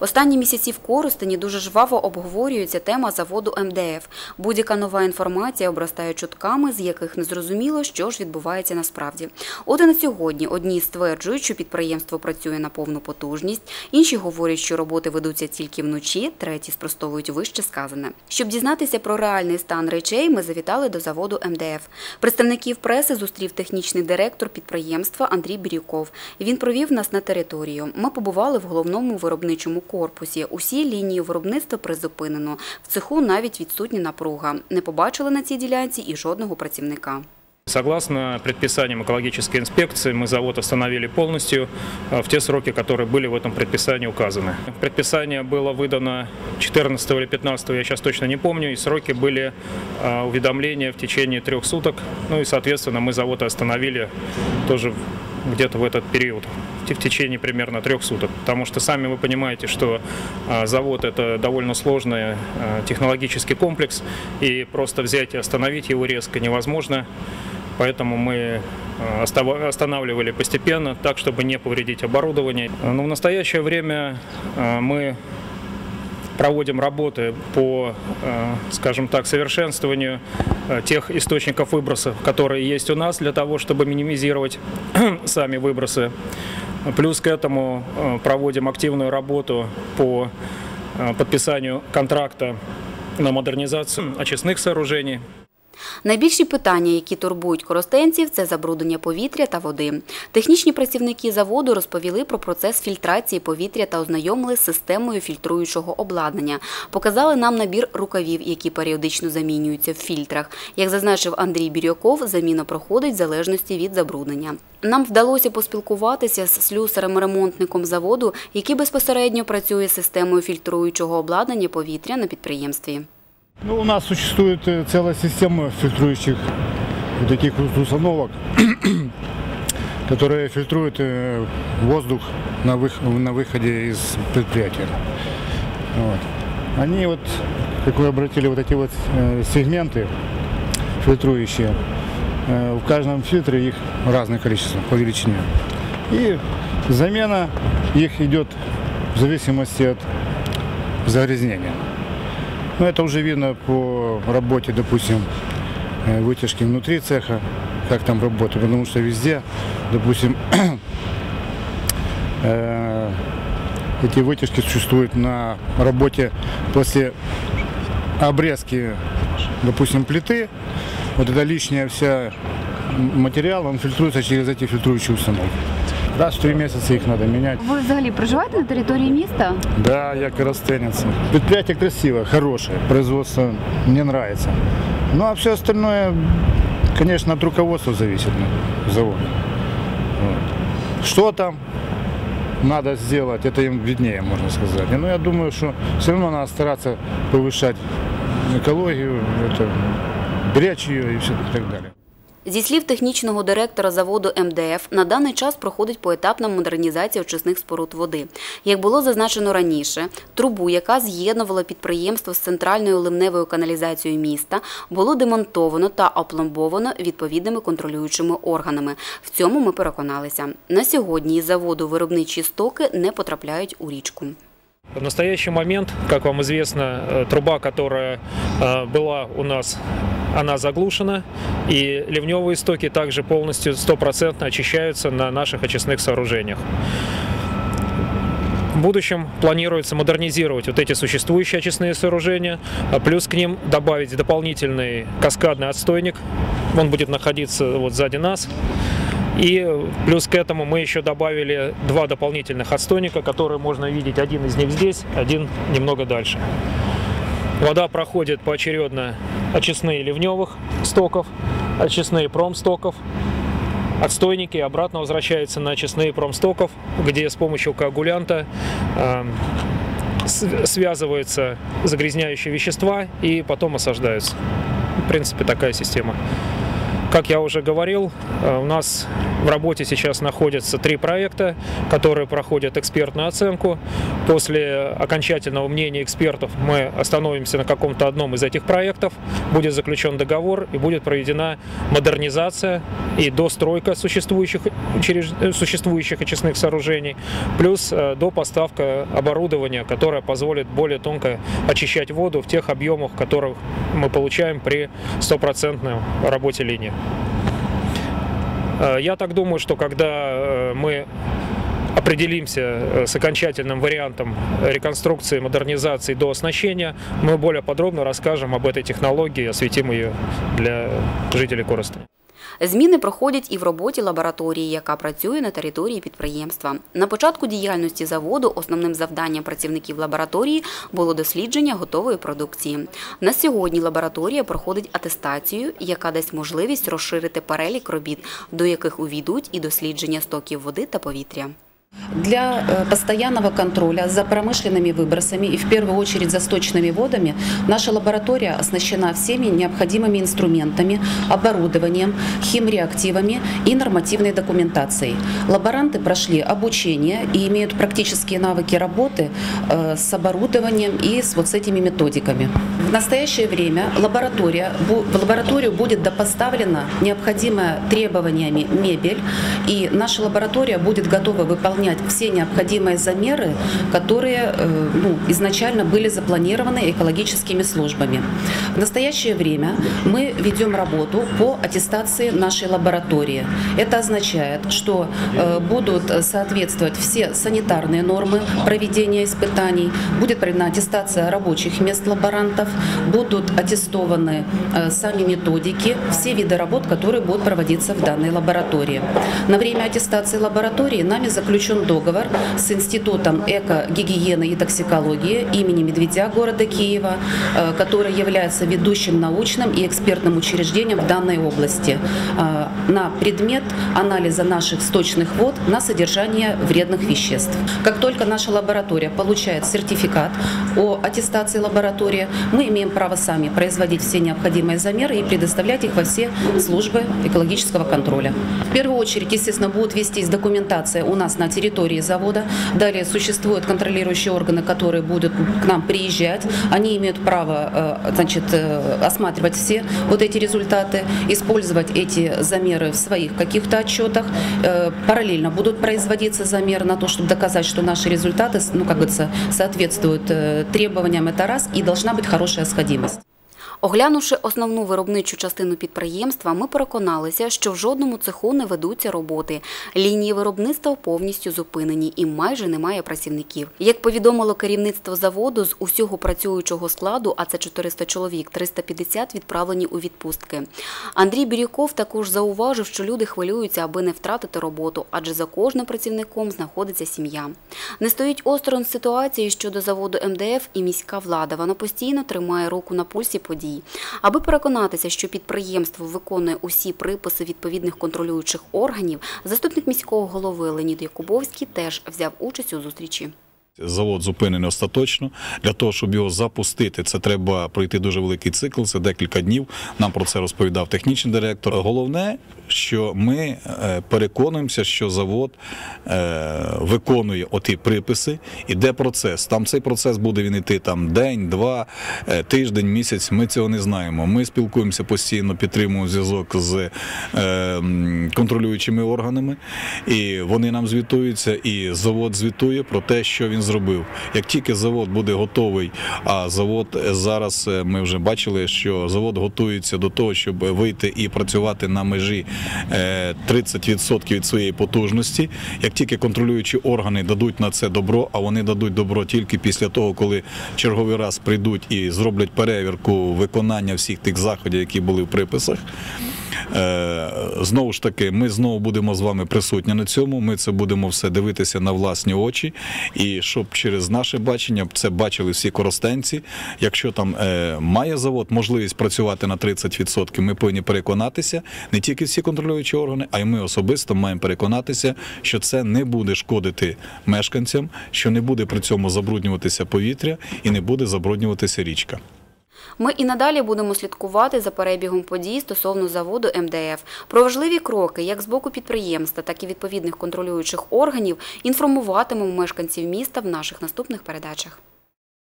Останні місяці в Коростені дуже жваво обговорюється тема заводу МДФ. Будь-яка нова інформація обростає чутками, з яких не зрозуміло, що ж відбувається насправді. От і на сьогодні одні стверджують, що підприємство працює на повну потужність, інші говорять, що роботи ведуться тільки вночі, треті спростовують вище сказане. Щоб дізнатися про реальний стан речей, ми завітали до заводу МДФ. Представників преси зустрів технічний директор підприємства Андрій Бірюков. Він провів нас на територію. Ми побували в головному виробничому корпусі. Усі лінії виробництва призупинено. В цеху навіть відсутня напруга. Не побачили на цій ділянці і жодного працівника. Согласно предписаниям экологической инспекции, мы завод остановили полностью э, в те сроки, которые были в этом предписании указаны. Предписание было выдано 14 или 15, я сейчас точно не помню, и сроки были э, уведомления в течение трех суток. Ну и, соответственно, мы завод остановили тоже где-то в этот период, в течение примерно трех суток. Потому что сами вы понимаете, что э, завод это довольно сложный технологический комплекс, и просто взять и остановить его резко невозможно. Поэтому мы останавливали постепенно, так, чтобы не повредить оборудование. Но в настоящее время мы проводим работы по, скажем так, совершенствованию тех источников выбросов, которые есть у нас, для того, чтобы минимизировать сами выбросы. Плюс к этому проводим активную работу по подписанию контракта на модернизацию очистных сооружений. Найбільші питання, які турбують коростенців, це забруднення повітря та води. Технічні працівники заводу розповіли про процес фільтрації повітря та ознайомили з системою фільтруючого обладнання. Показали нам набір рукавів, які періодично замінюються в фільтрах. Як зазначив Андрій Бірюков, заміна проходить в залежності від забруднення. Нам вдалося поспілкуватися з слюсарем-ремонтником заводу, який безпосередньо працює з системою фільтруючого обладнання повітря на підприємстві. Ну, у нас существует э, целая система фильтрующих таких установок, которые фильтруют э, воздух на, вых- на выходе из предприятия. Вот. Они вот, как вы обратили, вот эти вот э, сегменты фильтрующие, э, в каждом фильтре их разное количество по величине. И замена их идет в зависимости от загрязнения. Ну, это уже видно по работе, допустим, э, вытяжки внутри цеха, как там работает, потому что везде, допустим, э, эти вытяжки существуют на работе после обрезки, допустим, плиты. Вот это лишняя вся материал, он фильтруется через эти фильтрующие установки. Раз в три месяца их надо менять. Ви взагалі проживаєте на території міста? Да, я коростенец. Предприятие красивое, хорошее, производство мне нравится. Ну а все остальное, конечно, от руководства зависит ну, завода. Вот. Что там надо сделать, это им виднее, можно сказать. Но я думаю, что все равно надо стараться повышать экологию, это, беречь ее и все и так далее. Зі слів технічного директора заводу МДФ, на даний час проходить поетапна модернізація очисних споруд води. Як було зазначено раніше, трубу, яка з'єднувала підприємство з центральною ливневою каналізацією міста, було демонтовано та опломбовано відповідними контролюючими органами. В цьому ми переконалися. На сьогодні із заводу виробничі стоки не потрапляють у річку. В настоящий момент, как вам известно, э, труба, которая э, была у нас, она заглушена, и ливневые стоки также полностью стопроцентно очищаются на наших очистных сооружениях. В будущем планируется модернизировать вот эти существующие очистные сооружения, а плюс к ним добавить дополнительный каскадный отстойник. Он будет находиться вот сзади нас. И плюс к этому мы еще добавили два дополнительных отстойника, которые можно видеть. Один из них здесь, один немного дальше. Вода проходит поочередно очистные ливневых стоков, очистные промстоков, отстойники обратно возвращается на очистные промстоков, где с помощью коагулянта э, связываются загрязняющие вещества и потом осаждаются. В принципе, такая система. Как я уже говорил, э, у нас в работе сейчас находятся три проекта, которые проходят экспертную оценку. После окончательного мнения экспертов мы остановимся на каком-то одном из этих проектов, будет заключен договор и будет проведена модернизация и достройка существующих, учреж- э, существующих очистных сооружений, плюс э, допоставка оборудования, которое позволит более тонко очищать воду в тех объемах, которых мы получаем при стопроцентной работе линии. Э, Я так думаю, что когда мы определимся с окончательным вариантом реконструкции, модернизации до оснащения, мы более подробно расскажем об этой технологии и осветим ее для жителей Коростеня. Зміни проходять і в роботі лабораторії, яка працює на території підприємства. На початку діяльності заводу основним завданням працівників лабораторії було дослідження готової продукції. На сьогодні лабораторія проходить атестацію, яка дасть можливість розширити перелік робіт, до яких увійдуть і дослідження стоків води та повітря. Для э, постоянного контроля за промышленными выбросами и в первую очередь за сточными водами наша лаборатория оснащена всеми необходимыми инструментами, оборудованием, химреактивами и нормативной документацией. Лаборанты прошли обучение и имеют практические навыки работы э, с оборудованием и с вот с этими методиками. В настоящее время лаборатория, в лабораторию будет допоставлена необходимая требованиями мебель, и наша лаборатория будет готова выполнять все необходимые замеры, которые э, ну, изначально были запланированы экологическими службами. В настоящее время мы ведем работу по аттестации нашей лаборатории. Это означает, что э, будут соответствовать все санитарные нормы проведения испытаний, будет проведена аттестация рабочих мест лаборантов, будут аттестованы э, сами методики, все виды работ, которые будут проводиться в данной лаборатории. На время аттестации лаборатории нами заключен договор с Институтом эко-гигиены и токсикологии имени Медведя города Киева, э, который является ведущим научным и экспертным учреждением в данной области э, на предмет анализа наших сточных вод на содержание вредных веществ. Как только наша лаборатория получает сертификат о аттестации лаборатории, мы имеем право сами производить все необходимые замеры и предоставлять их во все службы экологического контроля. В первую очередь, естественно, будут вестись документация у нас на территории завода. Далее существуют контролирующие органы, которые будут к нам приезжать. Они имеют право э, значит, э, осматривать все вот эти результаты, использовать эти замеры в своих каких-то отчетах. Э, Параллельно будут производиться замеры на то, чтобы доказать, что наши результаты ну, как говорится, соответствуют требованиям. Это раз. И должна быть хорошая сходимость. Оглянувши основну виробничу частину підприємства, ми переконалися, що в жодному цеху не ведуться роботи. Лінії виробництва повністю зупинені і майже немає працівників. Як повідомило керівництво заводу, з усього працюючого складу, а це 400 чоловік, 350 відправлені у відпустки. Андрій Бірюков також зауважив, що люди хвилюються, аби не втратити роботу, адже за кожним працівником знаходиться сім'я. Не стоїть осторонь ситуації щодо заводу МДФ і міська влада. Вона постійно тримає руку на пульсі подій. Аби переконатися, що підприємство виконує усі приписи відповідних контролюючих органів, заступник міського голови Леонід Якубовський теж взяв участь у зустрічі. Завод зупинений остаточно. Для того, щоб його запустити, це треба пройти дуже великий цикл, це декілька днів. Нам про це розповідав технічний директор. Головне, що ми е, переконуємося, що завод е, виконує оті приписи, іде процес. Там цей процес буде він іти там день, два, е, тиждень, місяць. Ми цього не знаємо. Ми спілкуємося постійно, підтримуємо зв'язок з контролюючими органами, і вони нам звітуються, і завод звітує про те, що він зробив. Як тільки завод буде готовий, а завод е, зараз е, ми вже бачили, що завод готується до того, щоб вийти і працювати на межі е, 30% від своєї потужності. Як тільки контролюючі органи дадуть на це добро, а вони дадуть добро тільки після того, коли черговий раз прийдуть і зроблять перевірку виконання всіх тих заходів, які були в приписах. Е, Знову ж таки, ми знову будемо з вами присутні на цьому. Ми це будемо все дивитися на власні очі, і щоб через наше бачення це бачили всі коростенці. Якщо там е, має завод можливість працювати на 30%, ми повинні переконатися не тільки всі контролюючі органи, а й ми особисто маємо переконатися, що це не буде шкодити мешканцям, що не буде при цьому забруднюватися повітря і не буде забруднюватися річка. Ми і надалі будемо слідкувати за перебігом подій стосовно заводу МДФ. Про важливі кроки як з боку підприємства, так і відповідних контролюючих органів інформуватимемо мешканців міста в наших наступних передачах.